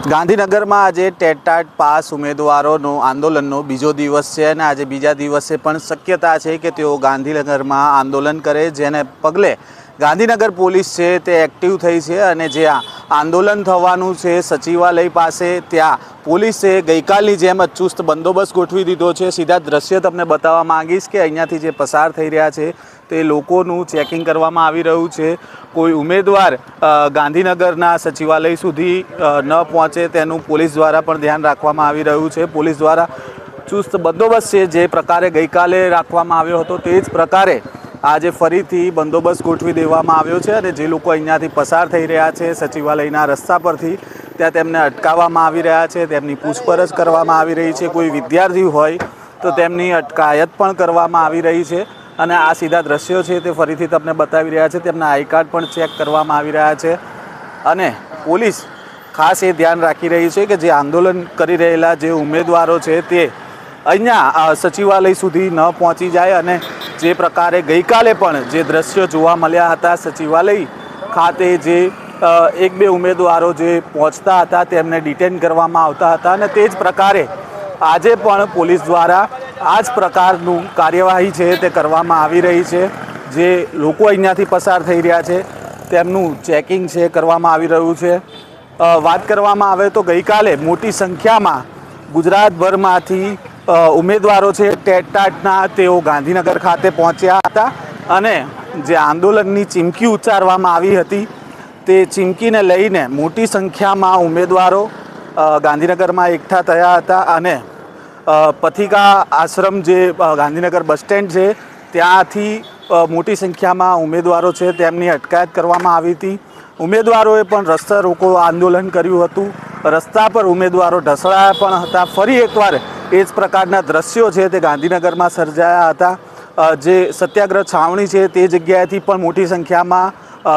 ગાંધીનગરમાં આજે ટેટાટ પાસ ઉમેદવારોનો આંદોલનનો બીજો દિવસ છે અને આજે બીજા દિવસે પણ શક્યતા છે કે તેઓ ગાંધીનગરમાં આંદોલન કરે, જેને પગલે ગાંધીનગર પોલીસ છે, તે એક્ટિવ થઈ છે અને જે આંદોલન થવાનું છે, સચિવાલય પાસે, ત્યાં પોલીસે ગઈકાલની જેમ જ ચુસ્ત બંદોબસ્ત ગોઠવી દીધો છે. સીધા દ્રશ્ય તમને બતાવવા માંગીશ કે અહીંયાથી જે પસાર થઈ રહ્યા છે, તે લોકોનું ચેકિંગ કરવામાં આવી રહ્યું છે. કોઈ ઉમેદવાર ગાંધીનગરના સચિવાલય સુધી ન પહોંચે તેનું પોલીસ દ્વારા પણ ધ્યાન રાખવામાં આવી રહ્યું છે. પોલીસ દ્વારા ચુસ્ત બંદોબસ્ત છે, જે પ્રકારે ગઈકાલે રાખવામાં આવ્યો હતો, તે જ પ્રકારે આજે ફરીથી બંદોબસ્ત ગોઠવી દેવામાં આવ્યો છે અને જે લોકો અહીંયાથી પસાર થઈ રહ્યા છે સચિવાલયના રસ્તા પરથી, ત્યાં તેમને અટકાવવામાં આવી રહ્યા છે, તેમની પૂછપરછ કરવામાં આવી રહી છે. કોઈ વિદ્યાર્થી હોય તો તેમની અટકાયત પણ કરવામાં આવી રહી છે અને આ સીધા દ્રશ્યો છે તે ફરીથી તમને બતાવી રહ્યા છે. તેમના આઈ કાર્ડ પણ ચેક કરવામાં આવી રહ્યા છે અને પોલીસ ખાસ એ ધ્યાન રાખી રહી છે કે જે આંદોલન કરી રહેલા જે ઉમેદવારો છે તે અહીંયા સચિવાલય સુધી ન પહોંચી જાય અને જે પ્રકારે ગઈકાલે પણ જે દ્રશ્યો જોવા મળ્યા હતા, સચિવાલય ખાતે જે એક બે ઉમેદવારો જે પહોંચતા હતા તેમને ડિટેન કરવામાં આવતા હતા અને તે જ પ્રકારે આજે પણ પોલીસ દ્વારા આ જ પ્રકારનું કાર્યવાહી છે તે કરવામાં આવી રહી છે. જે લોકો અહીંયાથી પસાર થઈ રહ્યા છે, તેમનું ચેકિંગ છે, કરવામાં આવી રહ્યું છે. વાત કરવામાં આવે તો ગઈકાલે મોટી સંખ્યામાં ગુજરાતભરમાંથી ઉમેદવારો છે ટેટાટના તેઓ ગાંધીનગર ખાતે પહોંચ્યા હતા અને જે આંદોલનની ચીમકી ઉચ્ચારવામાં આવી હતી, તે ચીમકીને લઈને મોટી સંખ્યામાં ઉમેદવારો ગાંધીનગરમાં એકઠા થયા હતા અને પથિકા આશ્રમ જે ગાંધીનગર બસ સ્ટેન્ડ છે, ત્યાંથી મોટી સંખ્યામાં ઉમેદવારો છે, તેમની અટકાયત કરવામાં આવી હતી. ઉમેદવારોએ પણ રસ્તા રોકો આંદોલન કર્યું હતું. રસ્તા પર ઉમેદવારો ઢસડાયા પણ હતા. ફરી એકવાર એ જ પ્રકારના દ્રશ્યો છે તે ગાંધીનગરમાં સર્જાયા હતા. જે સત્યાગ્રહ છાવણી છે તે જગ્યાએથી પણ મોટી સંખ્યામાં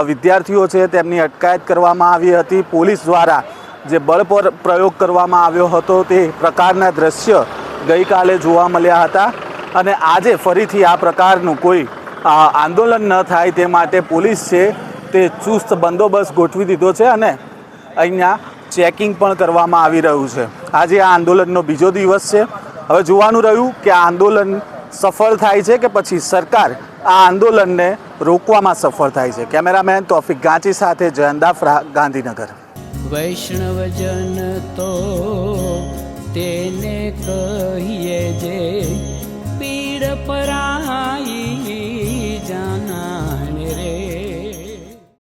વિદ્યાર્થીઓ છે તેમની અટકાયત કરવામાં આવી હતી. પોલીસ દ્વારા જે બળ પર પ્રયોગ કરવામાં આવ્યો હતો તે પ્રકારના દ્રશ્ય ગઈકાલે જોવા મળ્યા હતા. અને આજે ફરીથી આ પ્રકારનું કોઈ આંદોલન ન થાય તે માટે પોલીસ છે તે ચુસ્ત બંદોબસ્ત ગોઠવી દીધો છે અને અહીંયા ચેકિંગ પણ કરવામાં આવી રહ્યું છે. આજે આ આંદોલનનો બીજો દિવસ છે. હવે જોવાનું રહ્યું કે આ આંદોલન સફળ થાય છે કે પછી સરકાર આ આંદોલનને રોકવામાં સફળ થાય છે. કેમેરામેન તોફિક ગાંચી સાથે જયંદાફરા ગાંધીનગર. વૈષ્ણવજન તો તેને કહીએ જે પીડ પરાઈ